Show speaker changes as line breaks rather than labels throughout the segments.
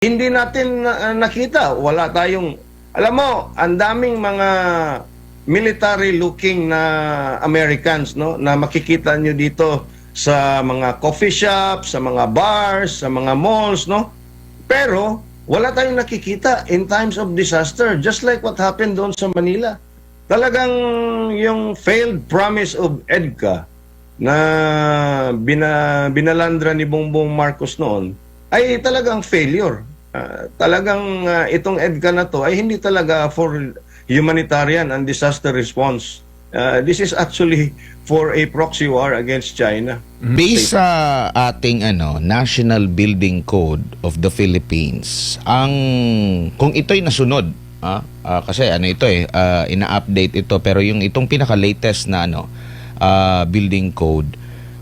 hindi natin uh, nakita. Wala tayong, alam mo, ang daming mga military looking na Americans no na makikita nyo dito sa mga coffee shops, sa mga bars, sa mga malls no. Pero wala tayong nakikita in times of disaster just like what happened doon sa Manila. Talagang yung failed promise of EDCA na bina, binalandra ni Bongbong Marcos noon ay talagang failure. Ah, talagang ah, itong EDCA na to ay hindi talaga for humanitarian and disaster response. Ah, this is actually for a proxy war against China.
Based sa ating ano National Building Code of the Philippines, ang kung ito'y nasunod, ah, ah, kasi ano ito eh, ah, ina-update ito pero yung itong pinaka-latest na ano ah, building code,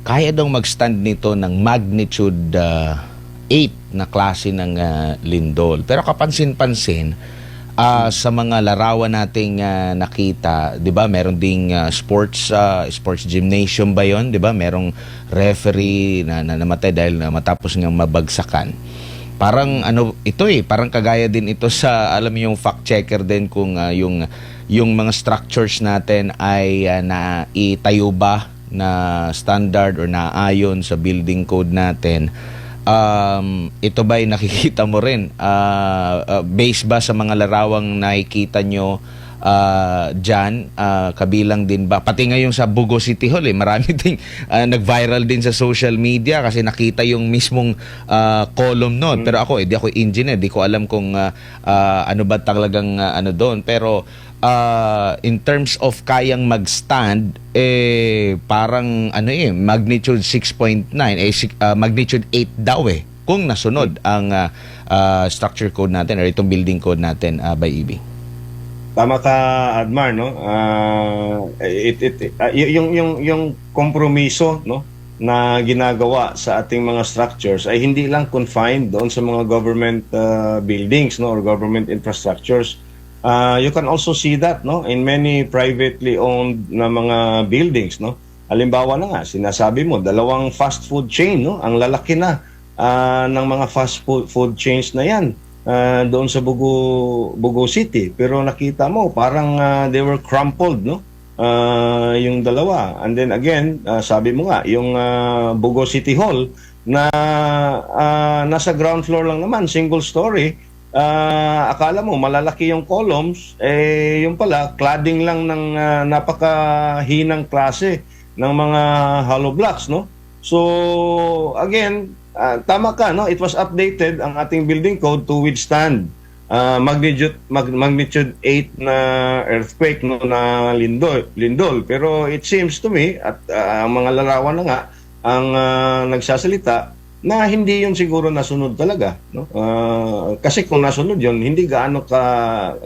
kaya daw mag-stand nito ng magnitude ah, 8 na klase ng ah, lindol. Pero kapansin-pansin, Ah, sa mga larawan nating ah, nakita, 'di ba? Meron ding ah, sports ah, sports gymnasium ba 'yon, 'di ba? Merong referee na, na namatay dahil na matapos ngang mabagsakan. Parang ano ito eh, parang kagaya din ito sa alam mo yung fact checker din kung ah, yung yung mga structures natin ay ah, na itayo ba na standard or naayon sa building code natin um, ito ba ay nakikita mo rin? Ah, ah, based ba sa mga larawang nakikita nyo ah, dyan? Ah, kabilang din ba? Pati ngayon sa Bugo City Hall eh marami ding ah, nag-viral din sa social media kasi nakita yung mismong ah, column noon pero ako eh di ako engineer. Di ko alam kung ah, ah, ano ba talagang ah, ano doon. Pero ah, in terms of kayang mag-stand eh parang ano eh magnitude 6.9 eh ah, magnitude 8 daw eh kung nasunod ang ah, ah, structure code natin or itong building code natin ah, by EB.
Tama ka, Admar, no? Ah, it, it, y- yung, yung, yung kompromiso, no? na ginagawa sa ating mga structures ay hindi lang confined doon sa mga government ah, buildings no or government infrastructures. Ah, you can also see that no in many privately owned na mga buildings no. Halimbawa na nga sinasabi mo dalawang fast food chain no ang lalaki na ah, ng mga fast food, food chains na 'yan ah, doon sa Bugo Bugo City pero nakita mo parang ah, they were crumpled no Ah, yung dalawa and then again ah, sabi mo nga yung ah, Bugo City Hall na ah, nasa ground floor lang naman single story ah, akala mo malalaki yung columns eh yung pala cladding lang ng ah, napakahinang klase ng mga hollow blocks no? So again ah, tama ka no? It was updated ang ating building code to withstand ah, magnitude mag- magnitude 8 na earthquake no na lindol lindol. Pero it seems to me at ah, ang mga larawan na nga ang ah, nagsasalita na hindi yun siguro nasunod talaga no? Ah, kasi kung nasunod yun hindi gaano ka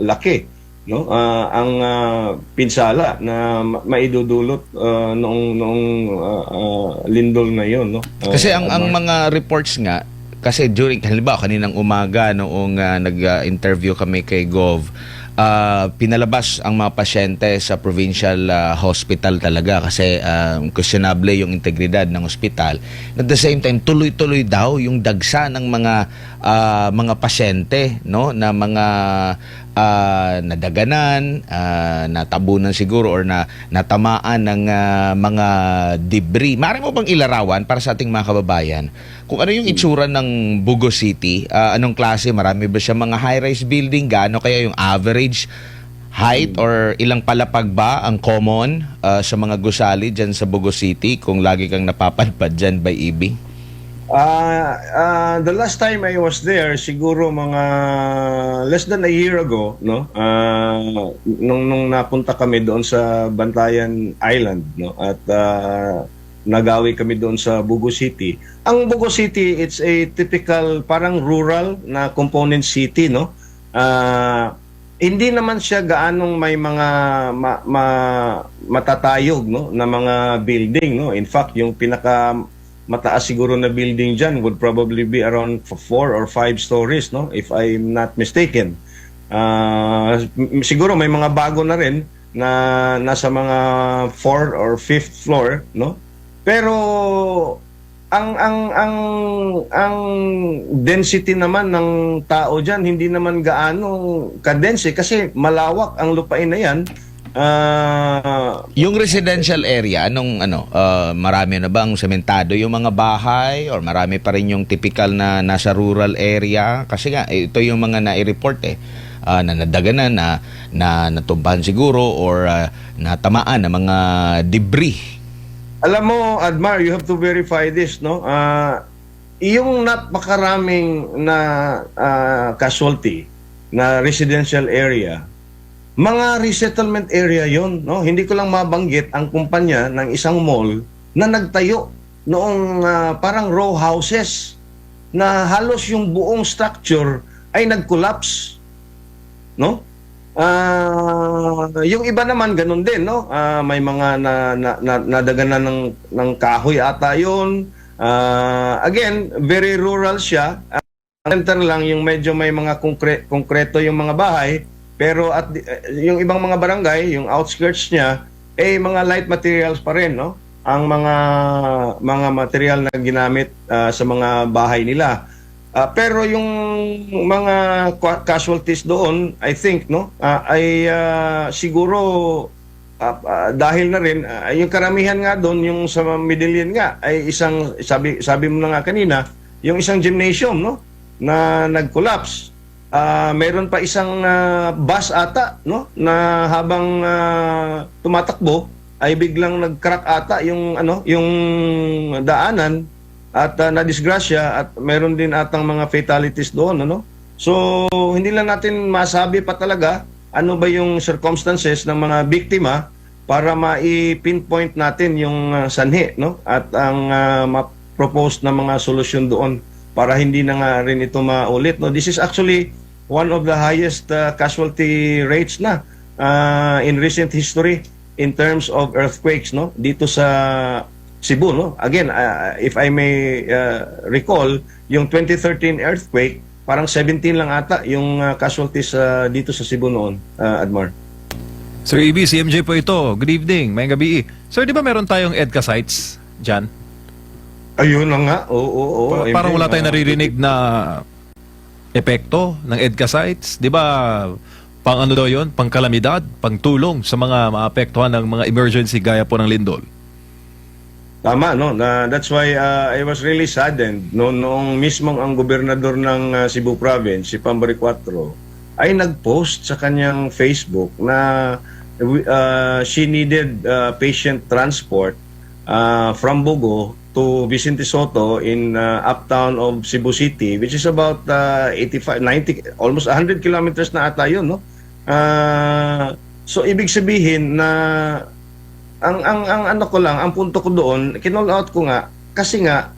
laki no? Ah, ang ah, pinsala na ma- maidudulot ah, noong noong ah, ah, lindol na yun no? Ah,
Kasi ang ang mga reports nga kasi during halimbawa kaninang umaga noong ah, nag-interview kami kay Gov ah, pinalabas ang mga pasyente sa provincial ah, hospital talaga kasi um, questionable yung integridad ng ospital. At the same time tuloy-tuloy daw yung dagsa ng mga ah, mga pasyente no na mga ah, nadaganan, ah, natabunan siguro or na natamaan ng ah, mga debris. Mari mo bang ilarawan para sa ating mga kababayan kung ano yung itsura ng Bugo City? Ah, anong klase? Marami ba siya mga high-rise building? Gaano kaya yung average height or ilang palapag ba ang common ah, sa mga gusali dyan sa Bugo City kung lagi kang napapadpad dyan by EB?
Ah, ah, the last time I was there, siguro mga less than a year ago, no? Ah, nung nung napunta kami doon sa Bantayan Island, no? At ah, nagawi kami doon sa Bugo City. Ang Bugo City, it's a typical parang rural na component city, no? Ah, hindi naman siya gaanong may mga ma, ma- matatayog no na mga building no in fact yung pinaka mataas siguro na building dyan would probably be around f- four or five stories, no? If I'm not mistaken. M- siguro may mga bago na rin na nasa mga fourth or fifth floor, no? Pero ang ang ang ang density naman ng tao diyan hindi naman gaano kadense kasi malawak ang lupain na 'yan. Ah,
Yung residential area, anong ano, ah, marami na bang sementado yung mga bahay or marami pa rin yung typical na nasa rural area? Kasi nga, eh, ito yung mga nai-report eh, ah, na nadaganan, na, na natumbahan siguro or ah, natamaan ng mga debris.
alam mo, Admar, you have to verify this, no? Ah, yung napakaraming na ah, casualty na residential area, mga resettlement area yon, no? Hindi ko lang mabanggit ang kumpanya ng isang mall na nagtayo noong ah, parang row houses na halos yung buong structure ay nag-collapse, no? Ah, yung iba naman ganun din, no? Ah, may mga na, na, na nadaganan ng ng kahoy ata 'yon. Ah, again, very rural siya. Ang center lang yung medyo may mga konkre- konkreto yung mga bahay, pero at eh, yung ibang mga barangay, yung outskirts niya, eh mga light materials pa rin, no? Ang mga mga material na ginamit ah, sa mga bahay nila. Ah, pero yung mga casualties doon, I think, no, ah, ay ah, siguro ah, ah, dahil na rin ah, yung karamihan nga doon yung sa Medellin nga ay isang sabi sabi mo na nga kanina, yung isang gymnasium, no, na nag-collapse. Ah, mayroon pa isang ah, bus ata, no, na habang ah, tumatakbo ay biglang nag-crack ata yung ano, yung daanan at uh, nadisgrasya at meron din atang mga fatalities doon ano? So hindi lang natin masabi pa talaga ano ba yung circumstances ng mga biktima para ma-pinpoint natin yung uh, sanhi no? At ang uh, ma-propose na mga solusyon doon para hindi na nga rin ito maulit no? This is actually one of the highest uh, casualty rates na uh, in recent history in terms of earthquakes no dito sa Cebu, no? Again, uh, if I may uh, recall, yung 2013 earthquake, parang 17 lang ata yung uh, casualties uh, dito sa Cebu noon, uh, Admar.
Sir EB, CMJ po ito. Good evening, may gabi. Sir, di ba meron tayong EDCA sites dyan?
Ayun na nga, oo, oo, oo.
Pa- parang wala tayong
uh,
naririnig na epekto ng EDCA sites. Di ba pang ano daw yun? Pang kalamidad, pang tulong sa mga maapektuhan ng mga emergency gaya po ng lindol.
Tama, no? Na, that's why uh, I was really saddened no, noong mismong ang gobernador ng uh, Cebu Province, si Pambari 4, ay nag-post sa kanyang Facebook na uh, she needed uh, patient transport uh, from Bogo to Vicente Soto in uh, uptown of Cebu City, which is about uh, 85, 90, almost 100 kilometers na ata yun, no? Uh, so, ibig sabihin na ang ang ang ano ko lang, ang punto ko doon, kinall out ko nga kasi nga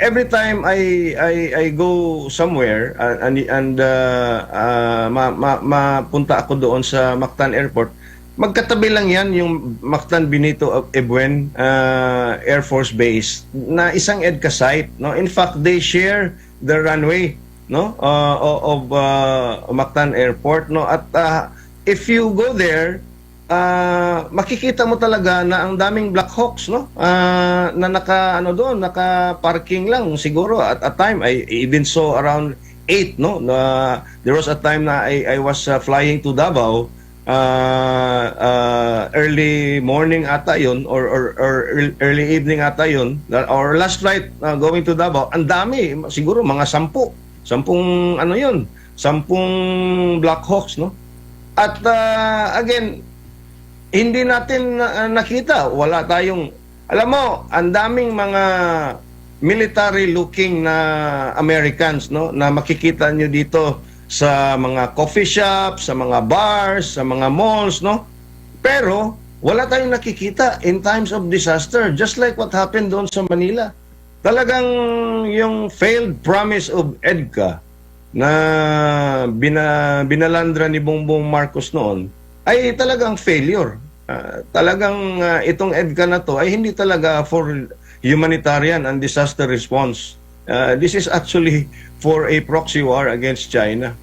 every time I I I go somewhere uh, and and uh, uh, ma, ma, mapunta ako doon sa Mactan Airport, magkatabi lang 'yan yung Mactan Benito of Ebuen uh, Air Force Base na isang EDCA site, no? In fact, they share the runway, no? Uh, of uh, Mactan Airport, no? At uh, if you go there, ah makikita mo talaga na ang daming Black Hawks no Ah, na naka ano doon naka parking lang siguro at a time I even saw around 8 no na there was a time na I, I was uh, flying to Davao uh, uh, early morning ata yun or, or, or early evening ata yun. Or last flight uh, going to Davao. Ang dami siguro mga sampu. Sampung ano yun? Sampung Black Hawks no? At uh, again hindi natin uh, nakita. Wala tayong, alam mo, ang daming mga military looking na Americans no? Na makikita nyo dito sa mga coffee shops, sa mga bars, sa mga malls no. Pero wala tayong nakikita in times of disaster just like what happened doon sa Manila. Talagang yung failed promise of EDCA na bina, binalandra ni Bongbong Marcos noon ay talagang failure. Ah, talagang ah, itong EDCA na to ay hindi talaga for humanitarian and disaster response. Ah, this is actually for a proxy war against China.